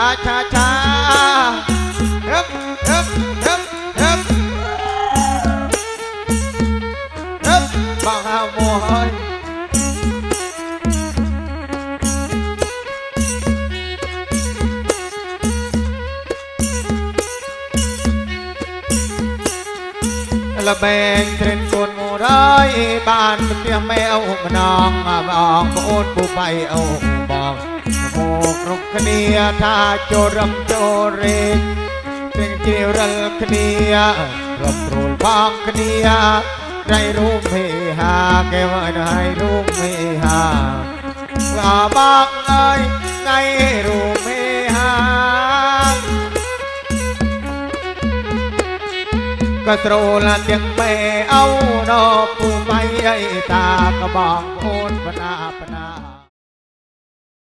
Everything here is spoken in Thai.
ช้าช้าช้าเอ๊บเอ๊บเอ๊บเอ๊บเอ๊บบางฮามอยละแบงเทรนกนโมร้ายบ้านเตี้ยแมวมนองบองโอนผู้ไปเอาบองគ្រប់គ្នាថាចូលរំចូលរេកទាំងជ្រាវរលគ្នារំរួางងគ្នាใจรูปเฮฮาแกว่าใด้รูปเฮฮาว่าบักเลยใจรูปเฮฮาก็โตรลันยังไม่เอาดอกผู้ไปได้ตากระบอกโอนปนาปนา